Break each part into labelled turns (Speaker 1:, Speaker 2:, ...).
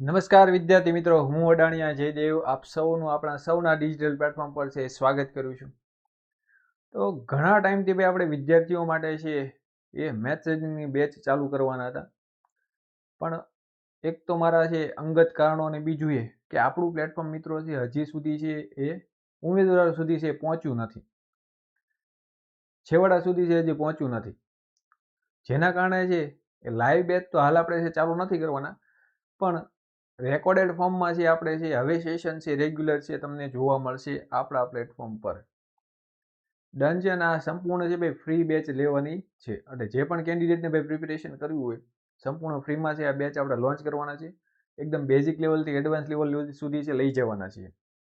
Speaker 1: નમસ્કાર વિદ્યાર્થી મિત્રો, હું અડાણિયા જયદેવ. આપ સૌનું, આપણા સૌના ડિજિટલ પ્લેટફોર્મ પર છે, સ્વાગત કરું છું. તો ઘણા ટાઈમથી ભાઈ આપણે વિદ્યાર્થીઓ માટે છે, એ મેથ્સ બેચ ચાલુ કરવાના હતા. પણ એક તો મારા છે, અંગત કારણો અને બીજું એ કે આપણું પ્લેટફોર્મ મિત્રો છે, હજી સુધી છે, એ ઉમેદવાર સુધી છે, પહોંચ્યું નથી. છેવાડા સુધી છે, હજી પહોંચ્યું નથી. જેના કારણે છે, એ લાઈવ બેચ તો હાલ આપણે છે, ચાલુ નથી કરવાના. પણ રેકોર્ડેડ ફોર્મમાં છે આપણે છે હવે સેશન છે રેગ્યુલર છે, તમને જોવા મળશે આપણા પ્લેટફોર્મ પર. ડન આ સંપૂર્ણ છે ભાઈ ફ્રી બેચ લેવાની છે. એટલે જે પણ કેન્ડિડેટને ભાઈ પ્રિપેરેશન કરવું હોય, સંપૂર્ણ ફ્રીમાં છે આ બેચ આપણે લોન્ચ કરવાના છે. એકદમ બેઝિક લેવલથી એડવાન્સ લેવલ સુધી છે, લઈ જવાના છે.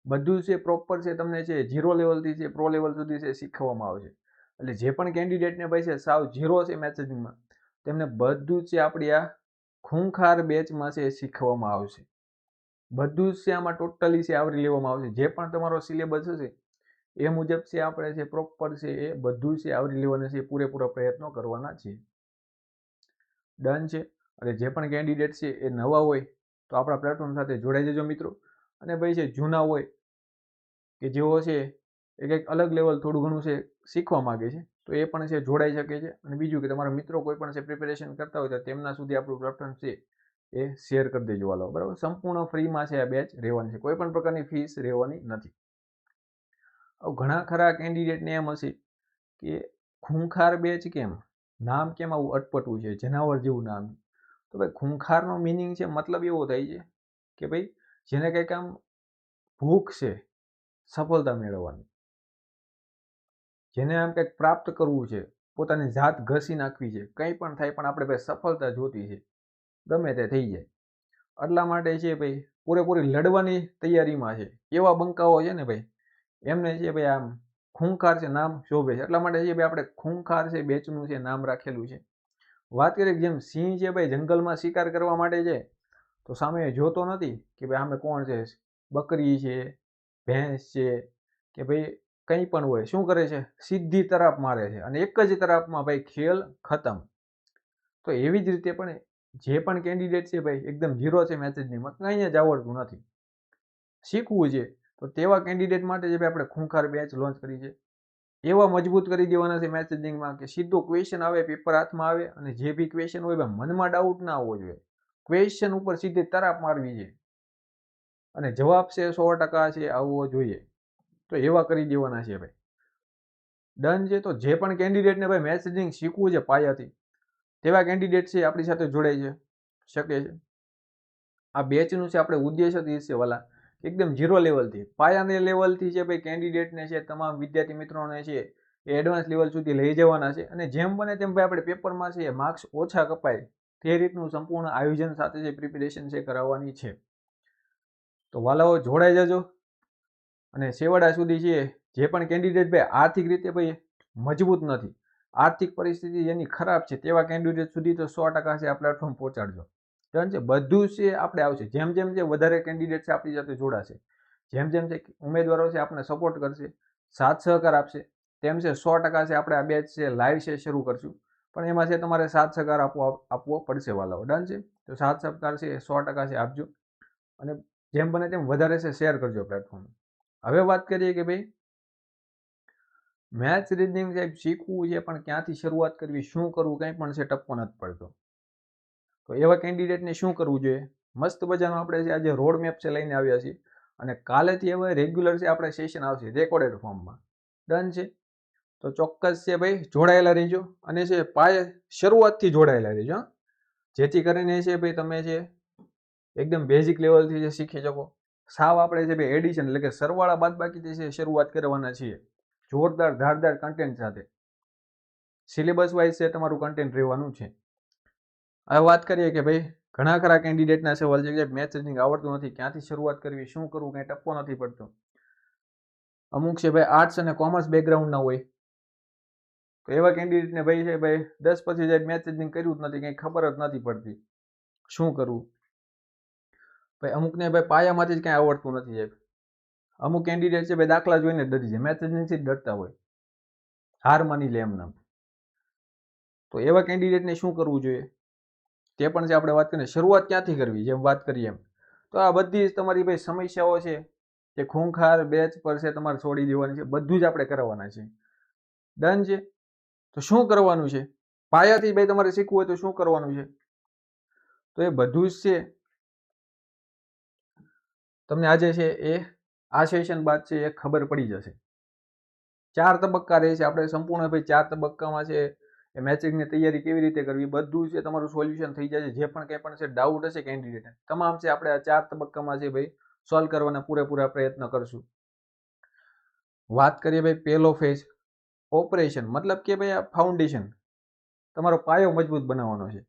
Speaker 1: બધું છે પ્રોપર છે તમને છે ઝીરો લેવલથી છે પ્રો લેવલ સુધી છે શીખવવામાં આવશે. એટલે જે પણ કેન્ડિડેટને ભાઈ છે સાવ ઝીરો છે મેસેજિંગમાં તેમને બધું જ છે આપણી આ ખૂંખાર બેચમાં છે એ શીખવવામાં આવશે બધું જ છે આમાં ટોટલી છે, આવરી લેવામાં આવશે જે પણ તમારો સિલેબસ હશે, એ મુજબ છે આપણે છે પ્રોપર છે એ બધું છે આવરી લેવાના છે પૂરેપૂરા પ્રયત્નો કરવાના છે. ડન છે. અને જે પણ કેન્ડિડેટ છે એ નવા હોય, તો આપણા પ્લેટફોર્મ સાથે જોડાઈ જજો મિત્રો. અને ભાઈ છે, જૂના હોય, કે જેઓ છે એ કંઈક અલગ લેવલ થોડું ઘણું છે, શીખવા માગે છે. તો એ પણ છે, જોડાઈ શકે છે. અને બીજું કે તમારા મિત્રો કોઈ પણ છે પ્રિપેરેશન કરતા હોય તો તેમના સુધી આપણું પ્લેટફોર્મ છે, એ શેર કરી દેજો વાલો બરાબર? સંપૂર્ણ ફ્રીમાં છે આ બેચ રહેવાની છે. કોઈ પણ પ્રકારની ફીસ રહેવાની નથી. ઘણા ખરા કેન્ડિડેટને એમ હશે કે ખૂંખાર બેચ કેમ? નામ કેમ આવું અટપટું છે? જનાવર જેવું નામ. તો ભાઈ ખૂંખારનો મિનિંગ છે, મતલબ એવો થાય છે કે ભાઈ જેને કંઈક આમ ભૂખ છે, સફળતા મેળવવાની. જેને આમ કંઈક પ્રાપ્ત કરવું છે, પોતાની જાત ઘસી નાખવી છે, કંઈ પણ થાય પણ આપણે ભાઈ સફળતા જોતી છે, ગમે તે થઈ જાય. એટલા માટે છે ભાઈ પૂરેપૂરી લડવાની તૈયારીમાં છે. એવા બંકાઓ છે ને ભાઈ, એમને છે ભાઈ આમ ખૂંખાર છે નામ શોભે છે. એટલા માટે છે ભાઈ આપણે ખૂંખાર છે, બેચનું છે, નામ રાખેલું છે. વાત કરીએ જેમ સિંહ છે ભાઈ જંગલમાં શિકાર કરવા માટે છે, તો સામે જોતો નથી કે ભાઈ સામે કોણ છે? બકરી છે, ભેંસ છે, કે ભાઈ કંઈ પણ હોય, શું કરે છે? સીધી તરફ મારે છે અને એક જ તરફમાં ભાઈ ખેલ ખતમ. તો એવી જ રીતે પણ જે પણ કેન્ડિડેટ છે ભાઈ, એકદમ ઝીરો છે મેસેજનીમાં કંઈ જ આવડતું નથી. શીખવું છે. તો તેવા કેન્ડિડેટ માટે જે ભાઈ આપણે ખૂંખાર બેચ લોન્ચ કરી છે, એવા મજબૂત કરી દેવાના છે મેસેજિંગમાં કે સીધો ક્વેશ્ચન આવે પેપર હાથમાં આવે અને જે બી ક્વેશ્ચન હોય ભાઈ, મનમાં ડાઉટ ના આવવો જોઈએ. ક્વેશ્ચન ઉપર સીધી તરાપ મારવી છે. અને જવાબ છે સો ટકા છે, આવવો જોઈએ. તો એવા કરી દેવાના છે ભાઈ. ડન છે તો જે પણ કેન્ડિડેટને ભાઈ મેસેજિંગ શીખવું છે પાયાથી, તેવા કેન્ડિડેટ છે આપણી સાથે જોડાઈ છે, શકે છે. આ બેચનું છે, આપણે ઉદ્દેશ જ છે વાલા, એકદમ ઝીરો લેવલથી પાયાને લેવલથી છે ભાઈ કેન્ડિડેટને છે, તમામ વિદ્યાર્થી મિત્રોને છે, એ એડવાન્સ લેવલ સુધી લઈ જવાના છે અને જેમ બને તેમ ભાઈ આપણે પેપરમાં છે માર્ક્સ ઓછા કપાય, તે રીતનું સંપૂર્ણ આયોજન સાથે જે પ્રિપેરેશન છે કરાવવાની છે. તો વાલાઓ જોડાઈ જજો. અને છેવાડા સુધી છે જે પણ કેન્ડિડેટ ભાઈ આર્થિક રીતે ભાઈ મજબૂત નથી. આર્થિક પરિસ્થિતિ જેની ખરાબ છે તેવા કેન્ડિડેટ સુધી તો સો ટકા છે આ પ્લેટફોર્મ પહોંચાડજો. ડન છે બધું છે આપણે આવશે. જેમ જેમ જે વધારે કેન્ડિડેટ છે આપણી સાથે જોડાશે. જેમ જેમ છે ઉમેદવારો છે આપણે સપોર્ટ કરશે, સાથ સહકાર આપશે. તેમ છે સો ટકા છે આપણે આ બેચ છે લાઈવ છે શરૂ કરશું. પણ એમાં છે તમારે સાથ સહકાર આપવો આપવો પડશે વાલાઓ. ડન છે? તો સાથ સહકાર છે એ સો ટકા છે આપજો. અને જેમ બને તેમ વધારે છે શેર કરજો પ્લેટફોર્મ હવે વાત કરીએ કે ભાઈ મેથ્સ રીડિંગ સાહેબ શીખવું છે, પણ ક્યાંથી શરૂઆત કરવી, શું કરવું, કંઈ પણ છે ટપ્પો નથી પડતો. તો એવા કેન્ડિડેટને શું કરવું જોઈએ? મસ્ત મજાનું આપણે આજે રોડ મેપ છે લઈને આવ્યા છીએ, અને કાલેથી હવે રેગ્યુલર છે આપણે સેશન આવશે રેકોર્ડેડ ફોર્મમાં ડન છે? તો ચોક્કસ છે ભાઈ, જોડાયેલા રહેજો, અને છે પાયે શરૂઆતથી જોડાયેલા રહેજો. જેથી કરીને છે ભાઈ તમે છે, એકદમ બેઝિક લેવલથી જે શીખી શકો. સાવ આપણે છે ભાઈ એડિશન એટલે કે સરવાળા બાદબાકીથી છે શરૂઆત કરવાના છીએ. જોરદાર, ધારદાર કન્ટેન્ટ સાથે. સિલેબસ વાઇઝ છે તમારું કન્ટેન્ટ રહેવાનું છે. હવે વાત કરીએ કે ભાઈ, ઘણા ખરા કેન્ડિડેટના સવાલ છે કે મેચ રીડિંગ આવડતું નથી, ક્યાંથી શરૂઆત કરવી, શું કરવું, કંઈ ટપકો નથી પડતો. અમુક છે ભાઈ આર્ટ્સ અને કોમર્સ બેકગ્રાઉન્ડના હોય. તો એવા કેન્ડિડેટને ભાઈ છે ભાઈ, દસ પછી જાય મેચ રીડિંગ કર્યું જ નથી, કંઈ ખબર જ નથી પડતી. શું કરવું? ભાઈ, અમુકને ભાઈ પાયામાંથી જ કાંઈ આવડતું નથી સાહેબ અમુક કેન્ડિડેટ છે, ભાઈ, દાખલા જોઈને ડરી જાય. મેથ્સ નથી, ડરતા હોય. હાર માની લે એમના તો એવા કેન્ડિડેટને શું કરવું જોઈએ? તે પણ છે આપણે વાત કરીએ, શરૂઆત ક્યાંથી કરવી? જેમ વાત કરીએ એમ. તો આ બધી જ તમારી ભાઈ સમસ્યાઓ છે, જે ખૂંખાર, બેચ પર છે, તમારે છોડી દેવાની છે, બધું જ આપણે કરવાના છે. ડન છે? તો શું કરવાનું છે? પાયાથી ભાઈ તમારે શીખવું હોય તો શું કરવાનું છે? તો એ બધું જ છે. તમને આજે છે એ આ સેશન બાદ છે એ ખબર પડી જશે. ચાર તબક્કા રહે છે. આપણે સંપૂર્ણ ભાઈ ચાર તબક્કામાં છે એ મેચિંગની તૈયારી કેવી રીતે કરવી? બધું છે તમારું સોલ્યુશન થઈ જશે. જે પણ કંઈ પણ છે ડાઉટ હશે કેન્ડિડેટ તમામ છે આપણે આ ચાર તબક્કામાં છે ભાઈ સોલ્વ કરવાના પૂરેપૂરા પ્રયત્ન કરશું. વાત કરીએ ભાઈ પહેલો ફેઝ ઓપરેશન મતલબ કે ભાઈ આ ફાઉન્ડેશન તમારો પાયો મજબૂત બનાવવાનો છે.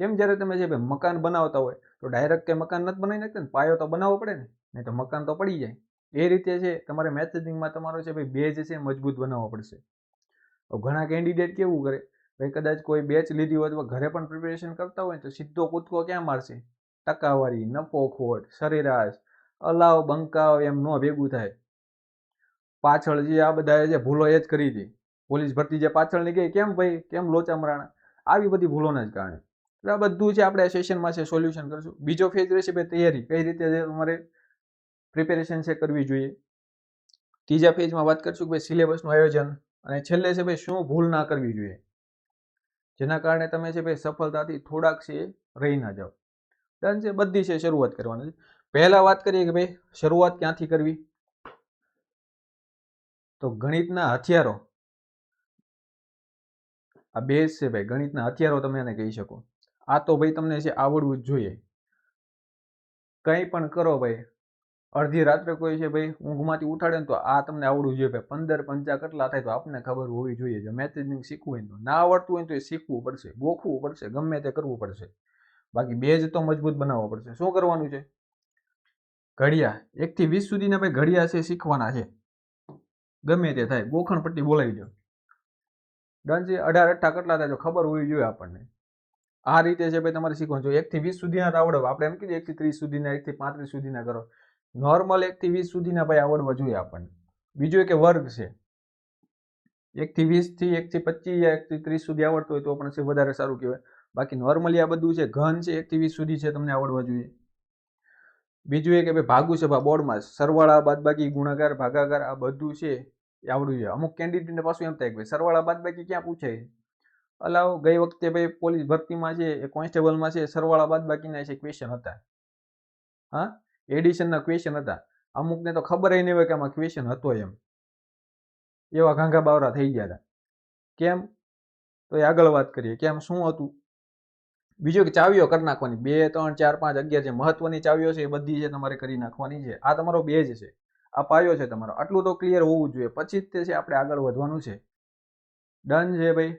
Speaker 1: કેમ જ્યારે તમે જે ભાઈ મકાન બનાવતા હોય, તો ડાયરેક્ટ કે મકાન નથી બનાવી નાખતા ને? પાયો તો બનાવવો પડે ને? નહીં તો મકાન તો પડી જાય. એ રીતે છે, તમારે મેથેડિંગમાં તમારો છે ભાઈ બેઝ છે, મજબૂત બનાવવો પડશે. ઘણા કેન્ડિડેટ કેવું કરે? ભાઈ કદાચ કોઈ બેચ લીધી હોય અથવા ઘરે પણ પ્રિપેરેશન કરતા હોય તો સીધો કૂદકો ક્યાં મારશે? ટકાવારી, નફો, ખોટ, સરેરાશ, અલાવ, બંકાવ એમ ન ભેગું થાય. પાછળ જે આ બધા જે ભૂલો એ જ કરી હતી. પોલીસ ભરતી જે પાછળની ગઈ, કેમ ભાઈ? કેમ લોચા મરાણા? આવી બધી ભૂલોના જ કારણે. એટલે આ બધું છે, આપણે સેશનમાં છે સોલ્યુશન કરશું. બીજો ફેઝ રહેશે ભાઈ તૈયારી. કઈ રીતે તમારે પ્રિપેરેશન છે કરવી જોઈએ. ત્રીજા ફેઝમાં વાત કરશું કે ભાઈ સિલેબસનું આયોજન અને છેલ્લે છે ભાઈ શું ભૂલ ના કરવી જોઈએ. જેના કારણે તમે છે ભાઈ સફળતાથી થોડાક છે રહી ના જાઓ. ડન છે, બધી છે, શરૂઆત કરવાની. છે પહેલા વાત કરીએ કે ભાઈ શરૂઆત ક્યાંથી કરવી? તો ગણિતના હથિયારો. આ બેઝ છે ભાઈ, ગણિતના હથિયારો તમે એને કહી શકો. આ તો ભાઈ તમને છે આવડવું જ જોઈએ. કંઈ પણ કરો ભાઈ અડધી રાત્રે કોઈ છે ભાઈ ઊંઘમાંથી ઉઠાડે ને તો આ તમને આવડવું જોઈએ ભાઈ. પંદર પંચા કેટલા થાય તો આપણને ખબર હોવી જોઈએ જો. મેથેજિંગ શીખવું હોય તો. ના આવડતું હોય તો એ શીખવું પડશે. ગોખવું પડશે. ગમે તે કરવું પડશે. બાકી બેઝ તો મજબૂત બનાવવો પડશે. શું કરવાનું છે? ઘડિયા. એકથી વીસ સુધીના ભાઈ ઘડિયા છે, શીખવાના છે. ગમે તે થાય. ગોખણ પટ્ટી બોલાવી દો ડન અઢાર અઠ્ઠા કેટલા થાય તો ખબર હોવી જોઈએ આપણને. આ રીતે છે ભાઈ તમારે શીખવાનું. જો એકથી વીસ સુધીના આવડો. આપણે એમ કીધું એકથી ત્રીસ સુધીના એકથી પાંત્રીસ સુધીના કરો. નોર્મલ એકથી વીસ સુધીના ભાઈ આવડવા જોઈએ આપણને. બીજું એક વર્ગ છે. એકથી વીસથી એકથી પચીસ યા એકથી ત્રીસ સુધી આવડતું હોય તો પણ છે વધારે સારું કહેવાય. બાકી નોર્મલી આ બધું છે, ઘન છે એકથી વીસ સુધી છે તમને આવડવા જોઈએ. બીજું એ કે ભાઈ ભાગુ છે બોર્ડમાં. સરવાળા, બાદબાકી, ગુણાકાર, ભાગાકાર આ બધું છે એ આવડવું જોઈએ. અમુક કેન્ડિડેટને પાછું એમ થાય કે ભાઈ સરવાળા, બાદબાકી ક્યાં પૂછે અલાવ ગઈ વખતે ભાઈ પોલીસ ભરતીમાં છે કોન્સ્ટેબલમાં છે, સરવાળા, બાદબાકીના છે ક્વેશ્ચન હતા. હા? એડિશનના ક્વેશ્ચન હતા. અમુકને તો ખબર નહીં હોય કે આમાં ક્વેશ્ચન હતો એમ. એવા ઘાંઘા બાવરા થઈ ગયા હતા. કેમ? તો એ આગળ વાત કરીએ. કેમ? શું હતું? બીજું કે ચાવીઓ કરી નાખવાની. બે, ત્રણ, ચાર, પાંચ, અગિયાર જે મહત્વની ચાવીઓ છે એ બધી છે તમારે કરી નાખવાની છે. આ તમારો બેજ છે. આ પાયો છે તમારો. આટલું તો ક્લિયર હોવું જોઈએ. પછી જ તે છે આપણે આગળ વધવાનું છે. ડન છે ભાઈ.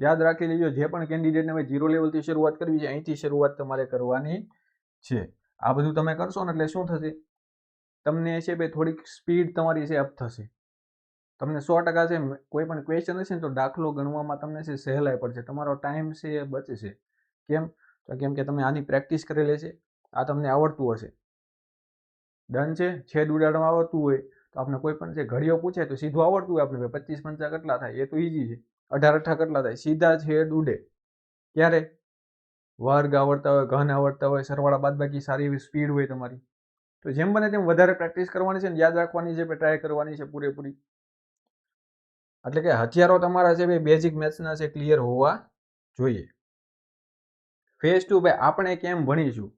Speaker 1: યાદ રાખી લેજો. જે પણ કેન્ડિડેટને ભાઈ જીરો લેવલથી શરૂઆત કરવી છે, અહીંથી શરૂઆત તમારે કરવાની છે. આ બધું તમે કરશો ને એટલે શું થશે? તમને છે ભાઈ થોડીક સ્પીડ તમારી છે અપ થશે. તમને સો ટકા છે કોઈ પણ ક્વેશ્ચન હશે ને તો દાખલો ગણવામાં તમને છે સહેલાઈ પડશે. તમારો ટાઈમ છે એ બચશે. કેમ? તો કેમ કે તમે આની પ્રેક્ટિસ કરેલી છે. આ તમને આવડતું હશે. ડન છે? છેદ ઉડાડવામાં આવડતું હોય તો આપણે કોઈ પણ જે ઘડીઓ પૂછે તો સીધું આવડતું હોય આપણે પચીસ પંચા કેટલા થાય? એ તો ઈઝી છે. અઢાર અઠા કેટલા થાય? સીધા છેદ ઉડે. ક્યારે? વર્ગ આવડતા હોય, ઘન આવડતા હોય, સરવાળા બાદબાકી સારી એવી સ્પીડ હોય તમારી. તો જેમ બને તેમ વધારે પ્રેક્ટિસ કરવાની છે ને યાદ રાખવાની છે ટ્રાય કરવાની છે પૂરેપૂરી. એટલે કે હથિયારો તમારા છે ભાઈ બેઝિક મેથ્સના છે ક્લિયર હોવા જોઈએ. ફેઝ ટુ ભાઈ આપણે કેમ ભણીશું?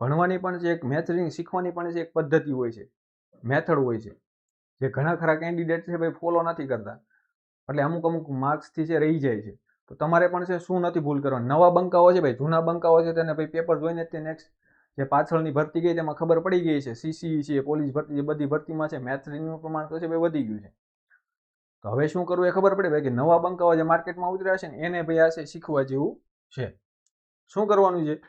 Speaker 1: ભણવાની પણ છે એક મેથ રીડિંગ શીખવાની પણ છે એક પદ્ધતિ હોય છે. મેથડ હોય છે. જે ઘણા ખરા કેન્ડિડેટ છે, ભાઈ ફોલો નથી કરતા. એટલે અમુક અમુક માર્ક્સથી છે રહી જાય છે. તો તમારે પણ છે, શું નથી ભૂલ કરવાની? નવા બંકાઓ છે ભાઈ, જૂના બંકાઓ છે, તેને ભાઈ પેપર જોઈને તે નેક્સ્ટ જે પાછળની ભરતી ગઈ તેમાં ખબર પડી ગઈ છે સીસી છે પોલીસ ભરતી જે બધી ભરતીમાં છે મેથ રીડિંગનું પ્રમાણ તો છે ભાઈ વધી ગયું છે. તો હવે શું કરવું એ ખબર પડે ભાઈ કે નવા બંકાઓ જે માર્કેટમાં ઉતર્યા છે ને, એને ભાઈ આ છે, શીખવા જેવું છે. શું કરવાનું છે?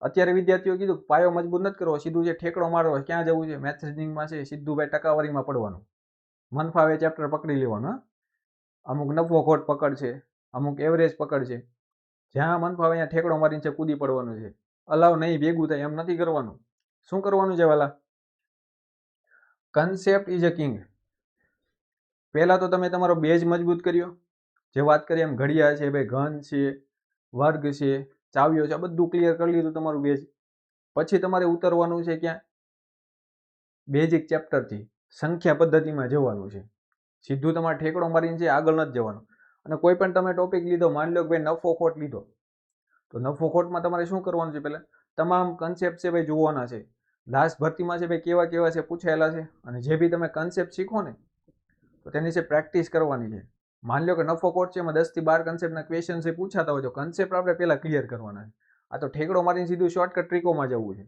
Speaker 1: અત્યારે વિદ્યાર્થીઓ કીધું પાયો મજબૂત નથી કરવો, સીધું જે ઠેકડો મારવો ક્યાં જવું છે? મેથ્સ રીડિંગમાં છે, સીધું ભાઈ ટકાવારીમાં પડવાનું. મન ફાવે ચેપ્ટર પકડી લેવાનું અમુક નફો ખોટ પકડ છે. અમુક એવરેજ પકડ છે જ્યાં મન ફાવે ત્યાં ઠેકડો મારીને છે, કૂદી પડવાનું છે. અલાવ નહીં, ભેગું થાય, એમ નથી કરવાનું. શું કરવાનું છે, વાલા? કન્સેપ્ટ ઇઝ અ કિંગ પહેલાં તો તમે તમારો બેઝ મજબૂત કર્યો. જે વાત કરીએ એમ ઘડિયા છે, ભાઈ, ઘન છે, વર્ગ છે, ચાવીઓ છે, આ બધું ક્લિયર કરી લીધું તમારું બેઝ પછી તમારે ઉતરવાનું છે ક્યાં? બેઝિક ચેપ્ટરથી સંખ્યા પદ્ધતિમાં જવાનું છે. સીધું તમારે ઠેકડો મારીને છે, આગળ નથી જવાનું. અને કોઈ પણ તમે ટોપિક લીધો, માની લો કે ભાઈ નફો ખોટ લીધો, તો નફો ખોટમાં તમારે શું કરવાનું છે પહેલાં? તમામ કન્સેપ્ટ છે ભાઈ જોવાના છે. લાસ્ટ ભરતીમાં છે ભાઈ કેવા કેવા છે પૂછાયેલા છે અને જે બી તમે કન્સેપ્ટ શીખો ને, તો તેની છે પ્રેક્ટિસ કરવાની છે. માની લો કે નફો કોટ છે એમાં દસથી બાર કન્સેપ્ટના ક્વેશ્ચન છે પૂછાતા હોય તો કન્સેપ્ટ આપણે પહેલાં ક્લિયર કરવાના છે. આ તો ઠેકડો મારીને સીધું શોર્ટકટ ટ્રીકોમાં જવું છે.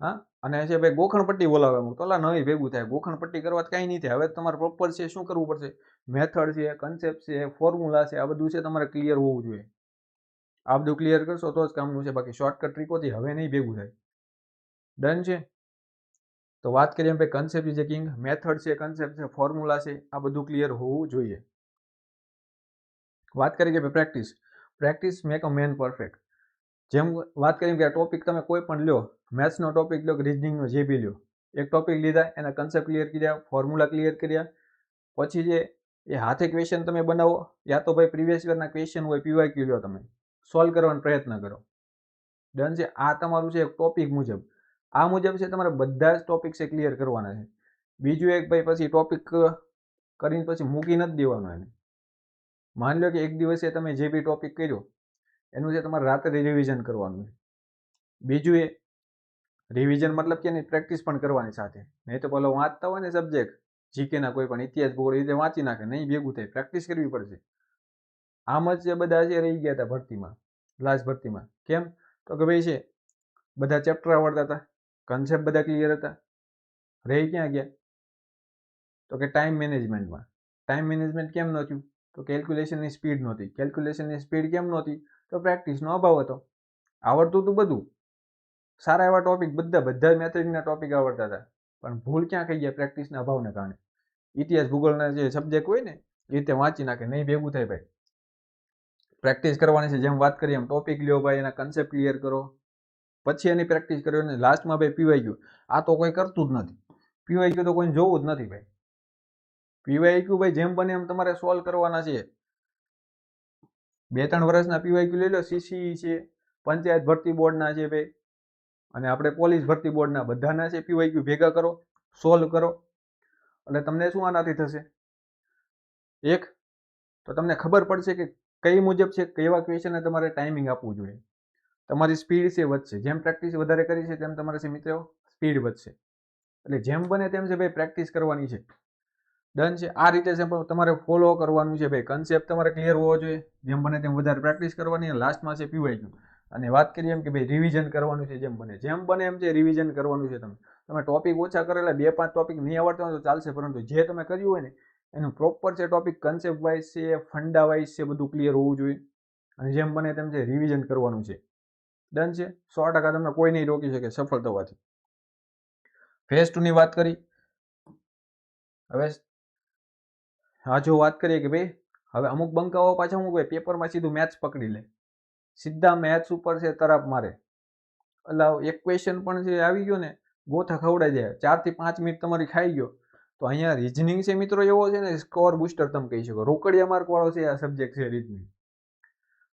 Speaker 1: હા? અને છે ભાઈ ગોખણ પટ્ટી બોલાવે અમુક તો નવી ભેગું થાય. ગોખણ પટ્ટી કરવા કાંઈ નહીં થાય. હવે તમારે પ્રોપર છે, શું કરવું પડશે? મેથડ છે કન્સેપ્ટ છે ફોર્મ્યુલા છે, આ બધું છે તમારે ક્લિયર હોવું જોઈએ. આ બધું ક્લિયર કરશો તો જ કામનું છે. બાકી શોર્ટકટ ટ્રીકોથી હવે નહીં ભેગું થાય. ડન છે? તો વાત કરીએ ભાઈ કન્સેપ્ટ છે કિંગ મેથડ છે કન્સેપ્ટ છે ફોર્મ્યુલા છે, આ બધું ક્લિયર હોવું જોઈએ. વાત કરીએ કે practice practice make a man perfect જેમ વાત કરીએ કે આ ટોપિક તમે કોઈ પણ લ્યો મેથ્સનો ટોપિક લો કે રિઝનિંગનો જે બી લ્યો એક ટોપિક લીધા, એના કન્સેપ્ટ ક્લિયર કર્યા ફોર્મ્યુલા ક્લિયર કર્યા. પછી જે એ હાથે ક્વેશ્ચન તમે બનાવો, યા તો ભાઈ પ્રીવિયસ યરના ક્વેશ્ચન હોય, પીવાય ક્યુ લો તમે? સોલ્વ કરવાનો પ્રયત્ન કરો. ડન છે. આ તમારું છે એક ટોપિક મુજબ. આ મુજબ છે તમારે બધા જ ટોપિક છે ક્લિયર કરવાના છે. બીજું એક ભાઈ પછી ટોપિક કરીને પછી મૂકી નથી દેવાનો એને. માની લો કે એક દિવસે તમે જે બી ટોપિક કર્યો, એનું છે તમારે રાત્રે રિવિઝન કરવાનું છે. બીજું એ રિવિઝન મતલબ કે એની પ્રેક્ટિસ પણ કરવાની સાથે. નહીં તો પેલો વાંચતા હોય ને સબ્જેક્ટ જીકેના કોઈ પણ ઇતિહાસ ભૂગોળ રીતે વાંચી નાખે, નહીં ભેગું થાય પ્રેક્ટિસ કરવી પડશે. આમ જે બધા છે રહી ગયા હતા ભરતીમાં લાસ્ટ ભરતીમાં. કેમ? તો કે ભાઈ છે, બધા ચેપ્ટર આવડતા હતા કન્સેપ્ટ બધા ક્લિયર હતા. રહી ક્યાં ગયા? તો કે ટાઈમ મેનેજમેન્ટમાં ટાઈમ મેનેજમેન્ટ કેમ નહોતું તો કેલ્ક્યુલેશનની સ્પીડ નહોતી. કેલ્ક્યુલેશનની સ્પીડ કેમ નહોતી? તો પ્રેક્ટિસનો અભાવ હતો. આવડતું હતું બધું. સારા એવા ટોપિક બધા બધા મેથેડિંગના ટોપિક આવડતા હતા. પણ ભૂલ ક્યાં થઈ ગયા પ્રેક્ટિસના અભાવને કારણે. ઇતિહાસ ભૂગોળના જે સબ્જેક્ટ હોય ને, એ રીતે વાંચી નાખે, નહીં ભેગું થાય ભાઈ. પ્રેક્ટિસ કરવાની છે, જેમ વાત કરીએ એમ ટોપિક લ્યો ભાઈ, એના કન્સેપ્ટ ક્લિયર કરો. પછી એની પ્રેક્ટિસ કર્યો ને લાસ્ટમાં ભાઈ પીવાઈ ગયું. આ તો કોઈ કરતું જ નથી. પીવાઈ ગયું તો કોઈને જોવું જ નથી ભાઈ. પીવાઈ ક્યુ ભાઈ, જેમ બને એમ તમારે સોલ્વ કરવાના છે. બે ત્રણ વર્ષના પીવાઈ ક્યુ લઈ લો સીસી છે, પંચાયત ભરતી બોર્ડના છે ભાઈ. અને આપણે પોલીસ ભરતી બોર્ડના બધાના છે પીવાયક્યુ ભેગા કરો, સોલ્વ કરો. એટલે તમને શું આનાથી થશે? એક, તો તમને ખબર પડશે કે કઈ મુજબ છે, કેવા ક્વેશ્ચનને તમારે ટાઈમિંગ આપવું જોઈએ. તમારી સ્પીડ છે વધશે. જેમ પ્રેક્ટિસ વધારે કરી છે, તેમ તમારે મિત્રો સ્પીડ વધશે. એટલે જેમ બને તેમ છે ભાઈ પ્રેક્ટિસ કરવાની છે. ડન છે. આ રીતે તમારે ફોલો કરવાનું છે ભાઈ. કન્સેપ્ટ તમારે ક્લિયર હોવો જોઈએ. જેમ બને તેમ વધારે પ્રેક્ટિસ કરવાની. લાસ્ટમાં છે પીવાઈ ગયું. અને વાત કરીએ એમ કે ભાઈ રિવિઝન કરવાનું છે, જેમ બને. જેમ બને એમ છે રિવિઝન કરવાનું છે તમે તમે ટોપિક ઓછા કરેલા, બે, પાંચ ટોપિક નહીં આવડતા હોય તો ચાલશે, પરંતુ જે તમે કર્યું હોય ને, એનું પ્રોપર છે ટોપિક કન્સેપ્ટ વાઇઝ છે, ફંડા વાઇઝ છે, બધું ક્લિયર હોવું જોઈએ. અને જેમ બને તેમ છે રિવિઝન કરવાનું છે. ડન છે? સો ટકા તમને કોઈ નહીં રોકી શકે સફળ થવાથી. ફેઝ ટુની વાત કરી. હવે હા, જો વાત કરીએ કે ભાઈ, હવે અમુક બંકાઓ પાછા હું પેપરમાં સીધું મેથ્સ પકડી લે. સીધા મેથ્સ ઉપર છે તરફ મારે. એટલે એક ક્વેશ્ચન પણ જે આવી ગયો ને, ગોથા ખવડાઈ જાય ચારથી પાંચ મિનિટ તમારી ખાઈ ગયો. તો અહીંયા રિઝનિંગ છે મિત્રો એવો છે ને સ્કોર બુસ્ટર તમે કહી શકો. રોકડિયા માર્ક વાળો છે આ સબ્જેક્ટ છે રીઝનિંગ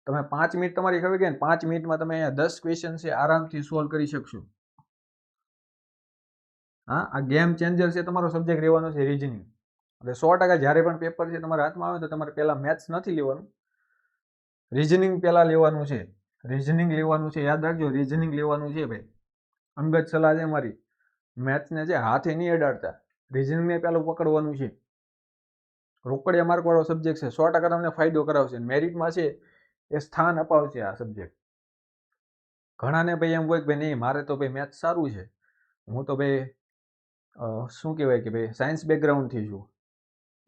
Speaker 1: તમે પાંચ મિનિટ તમારી ખબર ગયા ને, પાંચ મિનિટમાં તમે અહીંયા દસ ક્વેશ્ચન છે આરામથી સોલ્વ કરી શકશો. હા, આ ગેમ ચેન્જર છે તમારો સબ્જેક્ટ રહેવાનો છે રિઝનિંગ એટલે સો ટકા જ્યારે પણ પેપર છે તમારા હાથમાં આવે તો તમારે પહેલાં મેથ્સ નથી લેવાનું. રિઝનિંગ પહેલાં લેવાનું છે. રિઝનિંગ લેવાનું છે. યાદ રાખજો રિઝનિંગ લેવાનું છે ભાઈ. અંગત સલાહ છે મારી. મેથ્સને છે હાથે નહીં અડાડતા. રિઝનિંગને પહેલું પકડવાનું છે. રોકડિયા માર્કવાળો સબ્જેક્ટ છે. સો ટકા તમને ફાયદો કરાવશે. મેરિટમાં છે એ સ્થાન અપાવશે આ સબ્જેક્ટ ઘણાને ભાઈ એમ હોય કે ભાઈ નહીં, મારે તો ભાઈ મેથ્સ સારું છે. હું તો ભાઈ શું કહેવાય કે ભાઈ સાયન્સ બેકગ્રાઉન્ડથી છું.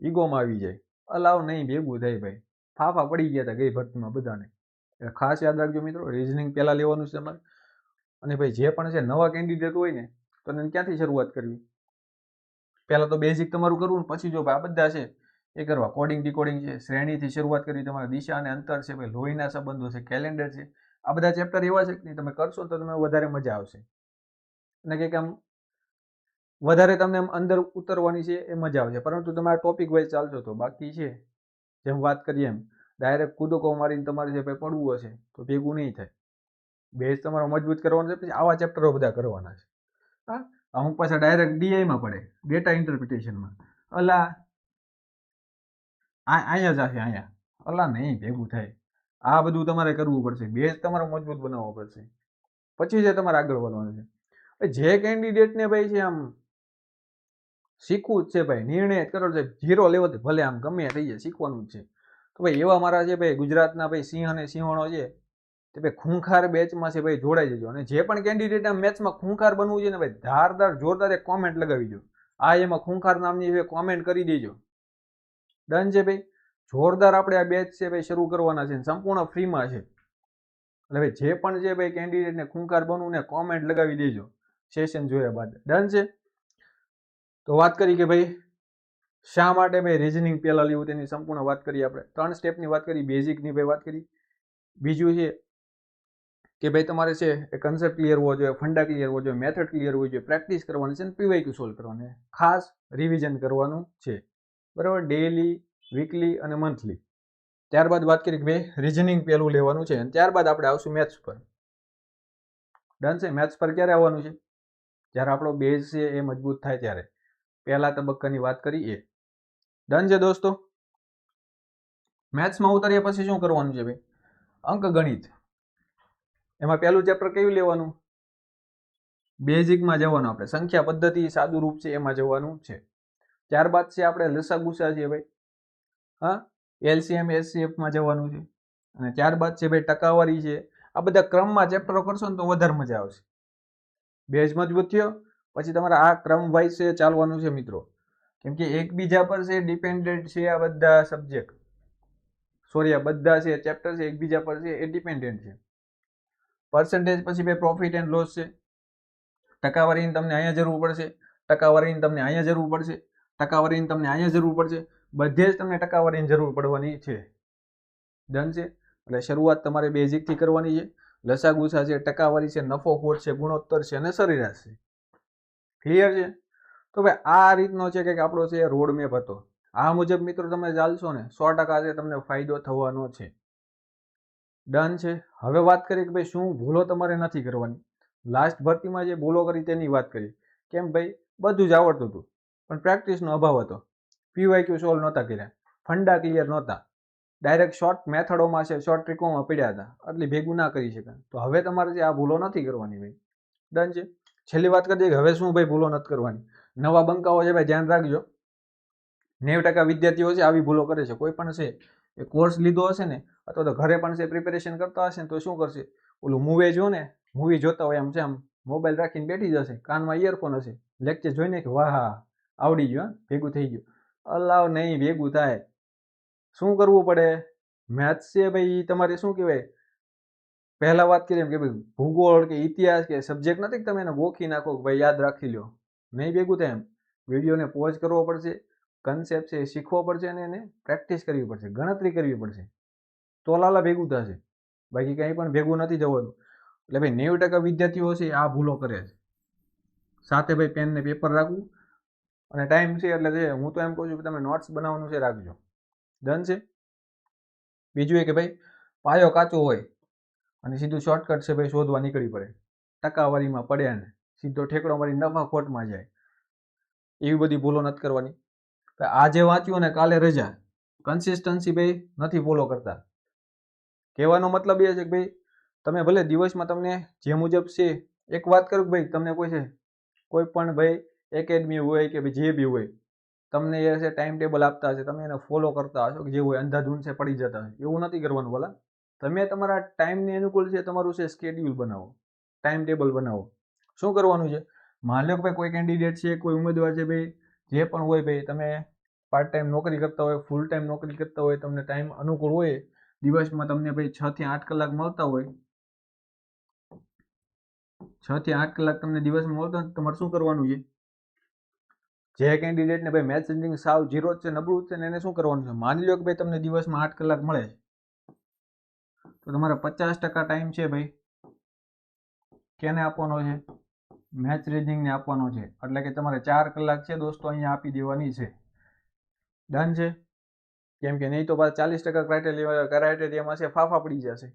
Speaker 1: ઈગોમાં આવી જાય. અલાવ નહીં ભેગું થાય ભાઈ. ફાફા પડી ગયા હતા ગઈ ભરતીમાં બધાને. એટલે ખાસ યાદ રાખજો મિત્રો રિઝનિંગ પહેલાં લેવાનું છે તમારે. અને ભાઈ જે પણ છે નવા કેન્ડિડેટ હોય ને, તો એને ક્યાંથી શરૂઆત કરવી? પહેલાં તો બેઝિક તમારું કરવું, પછી જો ભાઈ આ બધા છે, એ કરવા. કોડિંગ ડીકોડિંગ છે, શ્રેણીથી શરૂઆત કરવી, તમારે દિશા અને અંતર છે, ભાઈ લોહીના સંબંધો છે કેલેન્ડર છે, આ બધા ચેપ્ટર એવા છે કે નહીં, તમે કરશો તો તમને વધારે મજા આવશે. અને કંઈક આમ વધારે તમને અંદર ઉતરવાની છે એ મજા આવશે. પરંતુ તમે આ ટોપિક વાઇઝ ચાલશો તો બાકી છે. જેમ વાત કરીએ એમ ડાયરેક્ટ કૂદકો મારીને તમારે જે ભાઈ પડવું હશે, તો ભેગું નહીં થાય. બેઝ તમારો મજબૂત કરવાનો છે, પછી આવા ચેપ્ટરો બધા કરવાના છે. હા અમુક પાછા ડાયરેક્ટ ડીઆઈમાં પડે ડેટા ઇન્ટરપ્રિટેશનમાં અલા અહીંયા જ હશે, અહીંયા. અલા, નહીં, ભેગું થાય. આ બધું તમારે કરવું પડશે. બેઝ તમારો મજબૂત બનાવવો પડશે. પછી જે તમારે આગળ વધવાનું છે. જે કેન્ડિડેટને ભાઈ છે આમ શીખવું જ છે ભાઈ. નિર્ણય કરો છે. ઝીરો લેવલથી ભલે આમ ગમે થઈ જાય, શીખવાનું જ છે. તો ભાઈ એવા મારા છે ભાઈ ગુજરાતના ભાઈ સિંહ અને સિંહોણો છે, તે ભાઈ ખૂંખાર બેચમાં છે ભાઈ જોડાઈ જજો. અને જે પણ કેન્ડિડેટ મેચમાં ખૂંખાર બનવું છે ને ભાઈ, ધારદાર જોરદાર એક કોમેન્ટ લગાવી દો. આ એમાં ખૂંખાર નામની છે કોમેન્ટ કરી દેજો. ડન છે ભાઈ. જોરદાર આપણે આ બેચ છે ભાઈ શરૂ કરવાના છે સંપૂર્ણ ફ્રીમાં છે. એટલે ભાઈ જે પણ છે ભાઈ કેન્ડિડેટને ખૂંખાર બનવું ને કોમેન્ટ લગાવી દેજો. સેશન જોયા બાદ. ડન છે? તો વાત કરી કે ભાઈ, શા માટે ભાઈ રિઝનિંગ પહેલાં લેવું તેની સંપૂર્ણ વાત કરી આપણે. ત્રણ સ્ટેપની વાત કરી બેઝિકની ભાઈ વાત કરી. બીજું છે કે ભાઈ તમારે છે એ કન્સેપ્ટ ક્લિયર હોવો જોઈએ, ફંડા ક્લિયર હોવો જોઈએ મેથડ ક્લિયર હોવી જોઈએ પ્રેક્ટિસ કરવાની છે અને પીવાયક્યુ સોલ્વ કરવાની. ખાસ રિવિઝન કરવાનું છે. બરાબર? ડેલી વીકલી અને મંથલી ત્યારબાદ વાત કરી કે ભાઈ રિઝનિંગ પહેલું લેવાનું છે અને ત્યારબાદ આપણે આવશું મેથ્સ પર. ડન છે? મેથ્સ પર ક્યારે આવવાનું છે? જ્યારે આપણો બેઝ છે એ મજબૂત થાય ત્યારે. પહેલા તબક્કાની વાત કરીએ ડન છે દોસ્તો. મેથ્સમાં ઉતાર્યા પછી શું કરવાનું છે ભાઈ? અંક ગણિત. એમાં પહેલું ચેપ્ટર કયું લેવાનું? બેઝિકમાં જવાનું આપણે. સંખ્યા પદ્ધતિ સાદું રૂપ છે, એમાં જવાનું છે. ત્યારબાદ છે આપણે લસા ગુસા છે ભાઈ. હા? એલસીએમ એસસીએફમાં જવાનું છે. અને ત્યારબાદ છે ભાઈ ટકાવારી છે. આ બધા ક્રમમાં ચેપ્ટરો કરશો ને તો વધારે મજા આવશે. બેઝ મજબૂત થયો પછી તમારે આ ક્રમ વાઇઝ છે, ચાલવાનું છે મિત્રો. કેમ કે એકબીજા પર છે, ડિપેન્ડન્ટ છે આ બધા સબ્જેક્ટ. સોરી આ બધા છે ચેપ્ટર છે, એકબીજા પર છે, એ ડિપેન્ડન્ટ છે. પર્સન્ટેજ પછી બે પ્રોફિટ એન્ડ લોસ છે. ટકાવારીની તમને અહીંયા જરૂર પડશે, ટકાવારીની તમને અહીંયા જરૂર પડશે, ટકાવારીની તમને અહીંયા જરૂર પડશે. બધે જ તમને ટકાવારીની જરૂર પડવાની છે. ડન છે? એટલે શરૂઆત તમારે બેઝિકથી કરવાની છે. લસા ગુસા છે, ટકાવારી છે, નફો ખોટ છે, ગુણોત્તર છે અને સરેરાશ છે. ક્લિયર છે? તો ભાઈ, આ રીતનો છે કે આપણો છે રોડ મેપ હતો. આ મુજબ મિત્રો તમે ચાલશો ને, સો ટકા છે તમને ફાયદો થવાનો છે. ડન છે. હવે વાત કરીએ કે ભાઈ, શું ભૂલો તમારે નથી કરવાની? લાસ્ટ ભરતીમાં જે ભૂલો કરી તેની વાત કરી કેમ ભાઈ, બધું જ આવડતું હતું. પણ પ્રેક્ટિસનો અભાવ હતો. પીવાયક્યુ સોલ્વ નહોતા કર્યા. ફંડા ક્લિયર નહોતા. ડાયરેક્ટ શોર્ટ મેથડોમાં છે શોર્ટ ટ્રીકોમાં પડ્યા હતા. એટલે ભેગું ના કરી શકાય. તો હવે તમારે જે આ ભૂલો નથી કરવાની ભાઈ. ડન છે? છેલ્લી વાત કરી દઈએ કે હવે શું ભાઈ ભૂલો નથી કરવાની. નવા બંકાઓ છે ભાઈ, ધ્યાન રાખજો. નેવું ટકા વિદ્યાર્થીઓ છે, આવી ભૂલો કરે છે. કોઈ પણ છે, એ કોર્સ લીધો હશે ને, અથવા તો ઘરે પણ છે પ્રિપેરેશન કરતા હશે ને, તો શું કરશે? ઓલું મૂવી જો ને મૂવી જોતા હોય એમ છે આમ મોબાઈલ રાખીને બેઠી જશે, કાનમાં ઇયરફોન હશે. લેક્ચર જોઈને કે, વાહ આવડી ગયું ભેગું થઈ ગયું. અલાવ નહીં, ભેગું થાય. શું કરવું પડે? મેથ્સ છે ભાઈ, તમારે શું કહેવાય? પહેલા વાત કરીએ એમ કે ભાઈ ભૂગોળ કે ઇતિહાસ કે સબ્જેક્ટ નથી કે તમે એને ગોખી નાખો કે ભાઈ યાદ રાખી લો નહીં ભેગું થાય એમ. વિડીયોને પોઝ કરવો પડશે કન્સેપ્ટ છે એ શીખવો પડશે અને એને પ્રેક્ટિસ કરવી પડશે, ગણતરી કરવી પડશે. તો લાલા ભેગું થશે. બાકી કંઈ પણ ભેગું નથી જવાનું એટલે ભાઈ નેવું ટકા વિદ્યાર્થીઓ છે આ ભૂલો કરે છે. સાથે ભાઈ પેનને પેપર રાખવું. અને ટાઈમ છે એટલે છે હું તો એમ કહું છું કે તમે નોટ્સ બનાવવાનું છે રાખજો. ડન છે? બીજું એ કે ભાઈ પાયો કાચો હોય. અને સીધું શોર્ટકટ છે ભાઈ, શોધવા નીકળી પડે. ટકાવારીમાં પડ્યા ને, સીધો ઠેકડો મારી નફા ખોટમાં જાય. એવી બધી ભૂલો નથી કરવાની. આજે વાંચ્યું ને, કાલે રજા. કન્સિસ્ટન્સી ભાઈ, નથી ફોલો કરતા. કહેવાનો મતલબ એ છે કે ભાઈ, તમે ભલે દિવસમાં તમને જે મુજબ છે, એક વાત કરું ભાઈ, તમને કોઈ છે, કોઈ પણ ભાઈ એકેડમી હોય કે ભાઈ, જે બી હોય, તમને એ છે ટાઈમ ટેબલ આપતા હશે, તમે એને ફોલો કરતા હશો કે જે હોય, અંધાધૂન છે, પડી જતા હશે. એવું નથી કરવાનું ભલા. તમે તમારા ટાઈમની અનુકૂળ છે, તમારું છે સ્કેડ્યુલ બનાવો ટાઈમ ટેબલ બનાવો. શું કરવાનું છે? માન લો કે ભાઈ કોઈ કેન્ડિડેટ છે, કોઈ ઉમેદવાર છે ભાઈ, જે પણ હોય ભાઈ, તમે પાર્ટ ટાઈમ નોકરી કરતા હોય ફૂલ ટાઈમ નોકરી કરતા હોય, તમને ટાઈમ અનુકૂળ હોય, દિવસમાં તમને ભાઈ છ થી આઠ કલાક મળતા હોય, છ થી આઠ કલાક તમને દિવસમાં મળતા હોય તમારે શું કરવાનું છે? જે કેન્ડિડેટને ભાઈ મેથ્સ રીડિંગ સાવ જીરો જ છે, નબળું છે ને એને શું કરવાનું છે? માની લો કે ભાઈ તમને દિવસમાં આઠ કલાક મળે તો તમારે પચાસ ટકા ટાઈમ છે ભાઈ. કેને આપવાનો છે? મેચ રીડિંગને આપવાનો છે. એટલે કે તમારે ચાર કલાક છે દોસ્તો, અહીંયા આપી દેવાની છે. ડન છે? કેમ કે નહીં તો પાછા ચાલીસ ટકા ક્રાઇટેરિયા ક્રાઇટેરિયામાં છે, ફાફા પડી જશે.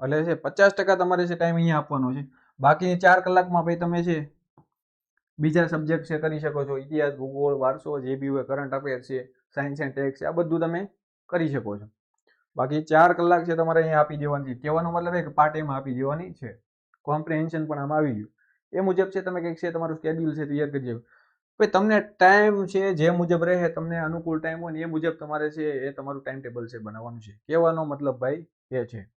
Speaker 1: એટલે છે, પચાસ ટકા તમારે છે ટાઈમ અહીંયા આપવાનો છે. બાકીની ચાર કલાકમાં ભાઈ તમે છે, બીજા સબ્જેક્ટ છે, કરી શકો છો. ઇતિહાસ, ભૂગોળ, વારસો, જે બી હોય કરંટ અફેર છે સાયન્સ એન્ડ ટેક્સ આ બધું તમે કરી શકો છો. બાકી ચાર કલાક છે તમારે અહીંયા આપી દેવાની છે. કહેવાનો મતલબ એ કે પાર્ટ એમાં આપી દેવાની છે. કોમ્પ્રિહેન્શન પણ આમાં આવી ગયું. એ મુજબ છે, તમે કંઈક છે, તમારું સ્કેડ્યુલ છે, તૈયાર કરી દેવું ભાઈ, તમને ટાઈમ છે, જે મુજબ રહે, તમને અનુકૂળ ટાઈમ હોય ને એ મુજબ તમારે છે, એ તમારું ટાઈમ ટેબલ છે, બનાવવાનું છે. કહેવાનો મતલબ ભાઈ, એ છે.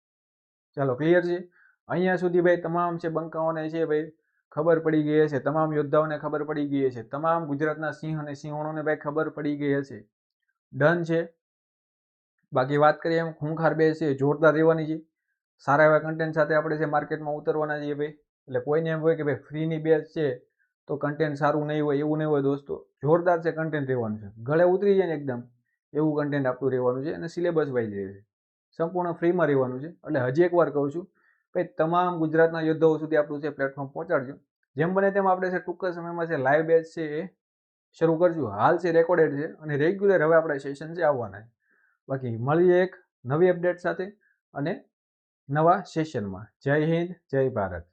Speaker 1: ચાલો ક્લિયર છે? અહીંયા સુધી ભાઈ, તમામ છે, બંકાઓને છે, ભાઈ, ખબર પડી ગઈ હશે. તમામ યોદ્ધાઓને ખબર પડી ગઈ હશે. તમામ ગુજરાતના સિંહ અને સિંહોણોને ભાઈ, ખબર પડી ગઈ હશે. ડન છે. બાકી વાત કરીએ એમ, ખૂંખાર બે છે, જોરદાર રહેવાની છે. સારા એવા કન્ટેન્ટ સાથે આપણે છે માર્કેટમાં ઉતરવાના છીએ ભાઈ, એટલે કોઈને એમ હોય કે ભાઈ ફ્રીની બેચ છે, તો કન્ટેન્ટ સારું નહીં હોય, એવું નહીં હોય દોસ્તો. જોરદાર છે કન્ટેન્ટ રહેવાનું છે. ગળે ઉતરી જાય ને એકદમ, એવું કન્ટેન્ટ આપણું રહેવાનું છે અને સિલેબસ વાઇઝ છે. સંપૂર્ણ ફ્રીમાં રહેવાનું છે. એટલે હજી એકવાર કહું છું, ભાઈ તમામ ગુજરાતના યોદ્ધાઓ સુધી આપણું છે પ્લેટફોર્મ પહોંચાડજો. જેમ બને તેમ આપણે છે ટૂંક સમયમાં છે લાઈવ બેચ છે એ શરૂ કરશું. હાલ છે રેકોર્ડેડ છે અને રેગ્યુલર હવે આપણે સેશન છે આવવાના છે. બાકી મળીએ એક નવી અપડેટ સાથે અને નવા સેશનમાં જય હિન્દ જય ભારત.